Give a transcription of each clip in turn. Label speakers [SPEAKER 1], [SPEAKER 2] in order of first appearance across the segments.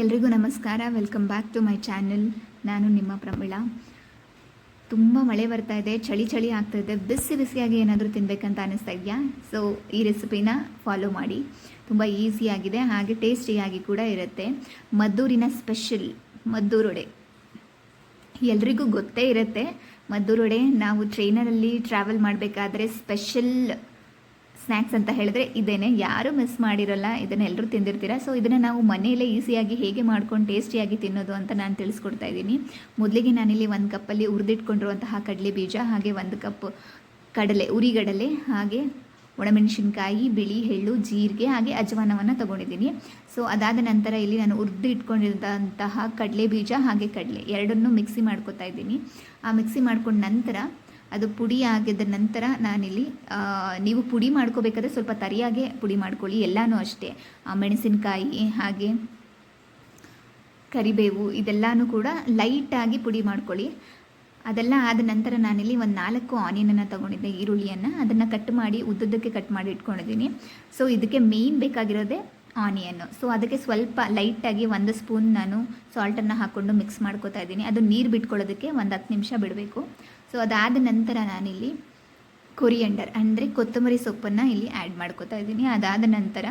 [SPEAKER 1] ಎಲ್ರಿಗೂ ನಮಸ್ಕಾರ. Welcome back to my channel ನಾನು ನಿಮ್ಮ ಪ್ರಮಿಳಾ ತುಂಬ ಮಳೆ ಬರ್ತಾ ಇದೆ, ಚಳಿ ಚಳಿ ಆಗ್ತಾ ಇದೆ. ಬಿಸಿ ಬಿಸಿಯಾಗಿ ಏನಾದರೂ ತಿನ್ನಬೇಕಂತ ಅನಿಸ್ತಾ ಇದೆಯಾ? ಸೊ ಈ ರೆಸಿಪಿನ ಫಾಲೋ ಮಾಡಿ. ತುಂಬ ಈಸಿಯಾಗಿದೆ ಹಾಗೆ ಟೇಸ್ಟಿಯಾಗಿ ಕೂಡ ಇರುತ್ತೆ. ಮದ್ದೂರಿನ ಸ್ಪೆಷಲ್ ಮದ್ದೂರೊಡೆ ಎಲ್ರಿಗೂ ಗೊತ್ತೇ ಇರುತ್ತೆ. ಮದ್ದೂರೊಡೆ ನಾವು ಟ್ರೈನರಲ್ಲಿ ಟ್ರಾವೆಲ್ ಮಾಡಬೇಕಾದ್ರೆ ಸ್ಪೆಷಲ್ ಸ್ನ್ಯಾಕ್ಸ್ ಅಂತ ಹೇಳಿದ್ರೆ ಇದೇನೆ ಯಾರು ಮಿಸ್ ಮಾಡಿರಲ್ಲ, ಇದನ್ನ ಎಲ್ಲರೂ ತಿಂದಿರ್ತೀರ? ಸೊ ಇದನ್ನು ನಾವು ಮನೆಯಲ್ಲೇ ಈಸಿಯಾಗಿ ಹೇಗೆ ಮಾಡ್ಕೊಂಡು ಟೇಸ್ಟಿಯಾಗಿ ತಿನ್ನೋದು ಅಂತ ನಾನು ತಿಳಿಸ್ಕೊಡ್ತಾ ಇದ್ದೀನಿ. ಮೊದಲಿಗೆ ನಾನಿಲ್ಲಿ ಒಂದು ಕಪ್ಪಲ್ಲಿ ಹುರಿದಿಟ್ಕೊಂಡಿರುವಂತಹ ಕಡಲೆ ಬೀಜ, ಹಾಗೆ ಒಂದು ಕಪ್ ಕಡಲೆ, ಉರಿಗಡಲೆ, ಹಾಗೆ ಒಣಮೆಣಸಿನ್ಕಾಯಿ, ಬಿಳಿ ಎಳ್ಳು, ಜೀರಿಗೆ, ಹಾಗೆ ಅಜವಾನವನ್ನು ತೊಗೊಂಡಿದ್ದೀನಿ. ಸೊ ಅದಾದ ನಂತರ ಇಲ್ಲಿ ನಾನು ಹುರಿದು ಇಟ್ಕೊಂಡಿದ್ದಂತಹ ಕಡಲೆ ಬೀಜ ಹಾಗೆ ಕಡಲೆ ಎರಡನ್ನೂ ಮಿಕ್ಸಿ ಮಾಡ್ಕೊತಾ ಇದ್ದೀನಿ. ಆ ಮಿಕ್ಸಿ ಮಾಡ್ಕೊಂಡ ನಂತರ ಅದು ಪುಡಿ ಆಗಿದ ನಂತರ ನಾನಿಲ್ಲಿ ನೀವು ಪುಡಿ ಮಾಡ್ಕೋಬೇಕಾದ್ರೆ ಸ್ವಲ್ಪ ತರಿಯಾಗೆ ಪುಡಿ ಮಾಡ್ಕೊಳ್ಳಿ, ಎಲ್ಲನೂ ಅಷ್ಟೇ. ಮೆಣಸಿನಕಾಯಿ, ಹಾಗೆ ಕರಿಬೇವು, ಇದೆಲ್ಲನೂ ಕೂಡ ಲೈಟಾಗಿ ಪುಡಿ ಮಾಡ್ಕೊಳ್ಳಿ. ಅದೆಲ್ಲ ಆದ ನಂತರ ನಾನಿಲ್ಲಿ ಒಂದು ನಾಲ್ಕು ಆನಿಯನನ್ನು ತೊಗೊಂಡಿದ್ದೆ, ಈರುಳ್ಳಿಯನ್ನು. ಅದನ್ನು ಕಟ್ ಮಾಡಿ, ಉದ್ದುದ್ದಕ್ಕೆ ಕಟ್ ಮಾಡಿ ಇಟ್ಕೊಂಡಿದ್ದೀನಿ. ಸೊ ಇದಕ್ಕೆ ಮೇಯ್ನ್ ಬೇಕಾಗಿರೋದೇ ಆನಿಯನ್ನು. ಸೊ ಅದಕ್ಕೆ ಸ್ವಲ್ಪ ಲೈಟಾಗಿ ಒಂದು ಸ್ಪೂನ್ ನಾನು ಸಾಲ್ಟನ್ನು ಹಾಕ್ಕೊಂಡು ಮಿಕ್ಸ್ ಮಾಡ್ಕೋತಾ ಇದ್ದೀನಿ. ಅದು ನೀರು ಬಿಟ್ಕೊಳ್ಳೋದಕ್ಕೆ ಒಂದು ಹತ್ತು ನಿಮಿಷ ಬಿಡಬೇಕು. ಸೊ ಅದಾದ ನಂತರ ನಾನಿಲ್ಲಿ ಕೊರಿಯಂಡರ್ ಅಂದರೆ ಕೊತ್ತಂಬರಿ ಸೊಪ್ಪನ್ನು ಇಲ್ಲಿ ಆ್ಯಡ್ ಮಾಡ್ಕೋತಾ ಇದ್ದೀನಿ. ಅದಾದ ನಂತರ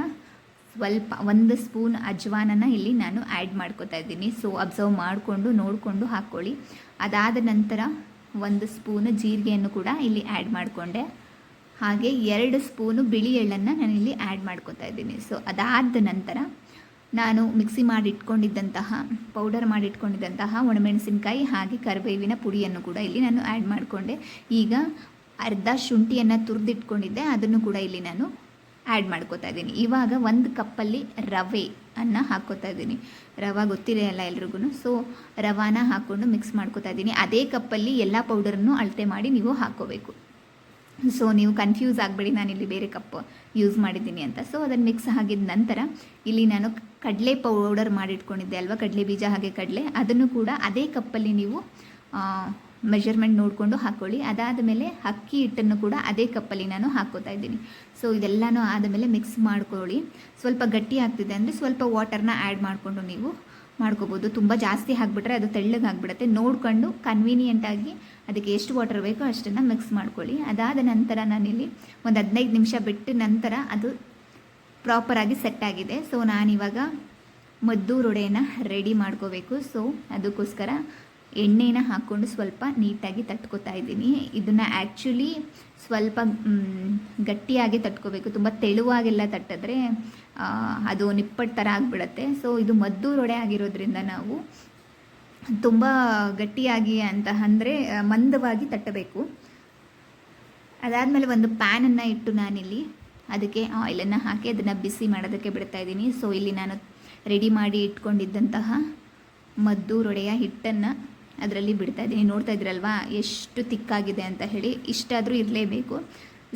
[SPEAKER 1] ಸ್ವಲ್ಪ, ಒಂದು ಸ್ಪೂನ್ ಅಜ್ವಾನನ ಇಲ್ಲಿ ನಾನು ಆ್ಯಡ್ ಮಾಡ್ಕೋತಾ ಇದ್ದೀನಿ. ಸೊ ಅಬ್ಸರ್ವ್ ಮಾಡಿಕೊಂಡು, ನೋಡಿಕೊಂಡು ಹಾಕ್ಕೊಳ್ಳಿ. ಅದಾದ ನಂತರ ಒಂದು ಸ್ಪೂನ್ ಜೀರಿಗೆಯನ್ನು ಕೂಡ ಇಲ್ಲಿ ಆ್ಯಡ್ ಮಾಡಿಕೊಂಡೆ. ಹಾಗೆ ಎರಡು ಸ್ಪೂನು ಬಿಳಿ ಎಳ್ಳನ್ನು ನಾನು ಇಲ್ಲಿ ಆ್ಯಡ್ ಮಾಡ್ಕೋತಾ ಇದ್ದೀನಿ. ಸೊ ಅದಾದ ನಂತರ ನಾನು ಮಿಕ್ಸಿ ಮಾಡಿಟ್ಕೊಂಡಿದ್ದಂತಹ, ಪೌಡರ್ ಮಾಡಿಟ್ಕೊಂಡಿದ್ದಂತಹ ಒಣಮೆಣಸಿನಕಾಯಿ ಹಾಗೆ ಕರಿಬೇವಿನ ಪುಡಿಯನ್ನು ಕೂಡ ಇಲ್ಲಿ ನಾನು ಆ್ಯಡ್ ಮಾಡಿಕೊಂಡೆ. ಈಗ ಅರ್ಧ ಶುಂಠಿಯನ್ನು ತುರಿದಿಟ್ಕೊಂಡಿದ್ದೆ, ಅದನ್ನು ಕೂಡ ಇಲ್ಲಿ ನಾನು ಆ್ಯಡ್ ಮಾಡ್ಕೋತಾ ಇದ್ದೀನಿ. ಇವಾಗ ಒಂದು ಕಪ್ಪಲ್ಲಿ ರವೆ ಅನ್ನ ಹಾಕ್ಕೋತಾ ಇದ್ದೀನಿ. ರವೆ ಗೊತ್ತಿರಲ್ಲ ಎಲ್ರಿಗೂ ಸೊ ರವಾನ ಹಾಕ್ಕೊಂಡು ಮಿಕ್ಸ್ ಮಾಡ್ಕೋತಾ ಇದ್ದೀನಿ. ಅದೇ ಕಪ್ಪಲ್ಲಿ ಎಲ್ಲ ಪೌಡರನ್ನು ಅಳತೆ ಮಾಡಿ ನೀವು ಹಾಕ್ಕೋಬೇಕು. ಸೊ ನೀವು ಕನ್ಫ್ಯೂಸ್ ಆಗಬೇಡಿ, ನಾನು ಇಲ್ಲಿ ಬೇರೆ ಕಪ್ ಯೂಸ್ ಮಾಡಿದ್ದೀನಿ ಅಂತ. ಸೊ ಅದನ್ನು ಮಿಕ್ಸ್ ಆಗಿದ ನಂತರ ಇಲ್ಲಿ ನಾನು ಕಡಲೆ ಪೌಡರ್ ಮಾಡಿಟ್ಕೊಂಡಿದ್ದೆ ಅಲ್ವಾ? ಕಡಲೆ ಬೀಜ ಹಾಗೆ ಕಡಲೆ. ಅದನ್ನು ಕೂಡ ಅದೇ ಕಪ್ಪಲ್ಲಿ ನೀವು ಮೆಷರ್ಮೆಂಟ್ ನೋಡಿಕೊಂಡು ಹಾಕ್ಕೊಳ್ಳಿ ಅದಾದ ಮೇಲೆ ಅಕ್ಕಿ ಹಿಟ್ಟನ್ನು ಕೂಡ ಅದೇ ಕಪ್ಪಲ್ಲಿ ನಾನು ಹಾಕ್ಕೋತಾ ಇದ್ದೀನಿ. ಸೊ ಇದೆಲ್ಲನೂ ಆದಮೇಲೆ ಮಿಕ್ಸ್ ಮಾಡ್ಕೊಳ್ಳಿ. ಸ್ವಲ್ಪ ಗಟ್ಟಿ ಆಗ್ತಿದೆ ಅಂದರೆ ಸ್ವಲ್ಪ ವಾಟರ್ನ ಆ್ಯಡ್ ಮಾಡಿಕೊಂಡು ನೀವು ಮಾಡ್ಕೋಬೋದು. ತುಂಬ ಜಾಸ್ತಿ ಹಾಕ್ಬಿಟ್ರೆ ಅದು ತೆಳ್ಳಗೆ ಆಗಿಬಿಡುತ್ತೆ. ನೋಡ್ಕೊಂಡು ಕನ್ವೀನಿಯೆಂಟಾಗಿ ಅದಕ್ಕೆ ಎಷ್ಟು ವಾಟರ್ ಬೇಕೋ ಅಷ್ಟನ್ನು ಮಿಕ್ಸ್ ಮಾಡ್ಕೊಳ್ಳಿ. ಅದಾದ ನಂತರ ನಾನಿಲ್ಲಿ ಒಂದು ಹದಿನೈದು ನಿಮಿಷ ಬಿಟ್ಟು ನಂತರ ಅದು ಪ್ರಾಪರಾಗಿ ಸೆಟ್ ಆಗಿದೆ. ಸೊ ನಾನಿವಾಗ ಮದ್ದು ರೊಡೆಯನ್ನು ರೆಡಿ ಮಾಡ್ಕೋಬೇಕು. ಸೊ ಅದಕ್ಕೋಸ್ಕರ ಎಣ್ಣೆನ ಹಾಕ್ಕೊಂಡು ಸ್ವಲ್ಪ ನೀಟಾಗಿ ತಟ್ಕೋತಾ ಇದ್ದೀನಿ. ಇದನ್ನು ಆ್ಯಕ್ಚುಲಿ ಸ್ವಲ್ಪ ಗಟ್ಟಿಯಾಗಿ ತಟ್ಕೋಬೇಕು. ತುಂಬ ತೆಳುವಾಗೆಲ್ಲ ತಟ್ಟಿದ್ರೆ ಅದು ನಿಪ್ಪಟ್ಟು ಥರ ಆಗಿಬಿಡತ್ತೆ. ಸೊ ಇದು ಮದ್ದು ರೊಡೆ ಆಗಿರೋದ್ರಿಂದ ನಾವು ತುಂಬ ಗಟ್ಟಿಯಾಗಿ ಅಂತ ಅಂದರೆ ಮಂದವಾಗಿ ತಟ್ಟಬೇಕು. ಅದಾದಮೇಲೆ ಒಂದು ಪ್ಯಾನನ್ನು ಇಟ್ಟು ನಾನಿಲ್ಲಿ ಅದಕ್ಕೆ ಆಯಿಲನ್ನು ಹಾಕಿ ಅದನ್ನು ಬಿಸಿ ಮಾಡೋದಕ್ಕೆ ಬಿಡ್ತಾ ಇದ್ದೀನಿ. ಸೊ ಇಲ್ಲಿ ನಾನು ರೆಡಿ ಮಾಡಿ ಇಟ್ಕೊಂಡಿದ್ದಂತಹ ಮದ್ದು ರೊಡೆಯ ಹಿಟ್ಟನ್ನು ಅದರಲ್ಲಿ ಬಿಡ್ತಾ ಇದ್ದೀನಿ. ನೋಡ್ತಾ ಇದ್ರಲ್ವಾ? ಎಷ್ಟು ತಿಕ್ಕಾಗಿದೆ ಅಂತ ಹೇಳಿ ಇಷ್ಟಾದರೂ ಇರಲೇಬೇಕು.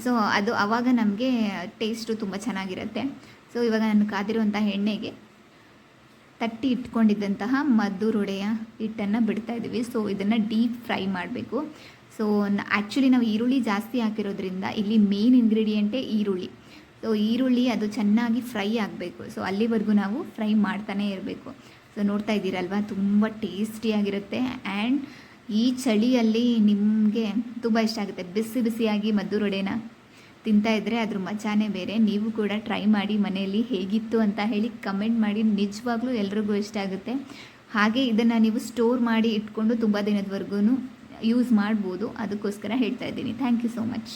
[SPEAKER 1] ಸೊ ಅದು ಆವಾಗ ನಮಗೆ ಟೇಸ್ಟು ತುಂಬ ಚೆನ್ನಾಗಿರುತ್ತೆ. ಸೊ ಇವಾಗ ನಾನು ಕಾದಿರುವಂಥ ಎಣ್ಣೆಗೆ ತಟ್ಟಿ ಇಟ್ಕೊಂಡಿದ್ದಂತಹ ಮದ್ದೂರೊಡೆಯ ಹಿಟ್ಟನ್ನು ಬಿಡ್ತಾ ಇದ್ದೀವಿ. ಸೊ ಇದನ್ನು ಡೀಪ್ ಫ್ರೈ ಮಾಡಬೇಕು. ಸೊ ಆ್ಯಕ್ಚುಲಿ ನಾವು ಈರುಳ್ಳಿ ಜಾಸ್ತಿ ಹಾಕಿರೋದ್ರಿಂದ ಇಲ್ಲಿ ಮೇನ್ ಇಂಗ್ರೀಡಿಯೆಂಟೇ ಈರುಳ್ಳಿ. ಸೊ ಈರುಳ್ಳಿ ಅದು ಚೆನ್ನಾಗಿ ಫ್ರೈ ಆಗಬೇಕು. ಸೊ ಅಲ್ಲಿವರೆಗೂ ನಾವು ಫ್ರೈ ಮಾಡ್ತಾನೇ ಇರಬೇಕು. ಸೊ ನೋಡ್ತಾ ಇದ್ದೀರಲ್ವಾ? ತುಂಬ ಟೇಸ್ಟಿಯಾಗಿರುತ್ತೆ ಆ್ಯಂಡ್ ಈ ಚಳಿಯಲ್ಲಿ ನಿಮಗೆ ತುಂಬ ಇಷ್ಟ ಆಗುತ್ತೆ. ಬಿಸಿ ಬಿಸಿಯಾಗಿ ಮದ್ದೂರೊಡೆನ ತಿಂತಾ ಇದ್ದರೆ ಅದ್ರ ಮಜಾನೇ ಬೇರೆ. ನೀವು ಕೂಡ ಟ್ರೈ ಮಾಡಿ ಮನೆಯಲ್ಲಿ ಹೇಗಿತ್ತು ಅಂತ ಹೇಳಿ ಕಮೆಂಟ್ ಮಾಡಿ. ನಿಜವಾಗ್ಲೂ ಎಲ್ರಿಗೂ ಇಷ್ಟ ಆಗುತ್ತೆ. ಹಾಗೆ ಇದನ್ನು ನೀವು ಸ್ಟೋರ್ ಮಾಡಿ ಇಟ್ಕೊಂಡು ತುಂಬ ದಿನದವರೆಗೂ ಯೂಸ್ ಮಾಡ್ಬೋದು. ಅದಕ್ಕೋಸ್ಕರ ಹೇಳ್ತಾ ಇದ್ದೀನಿ. Thank you so much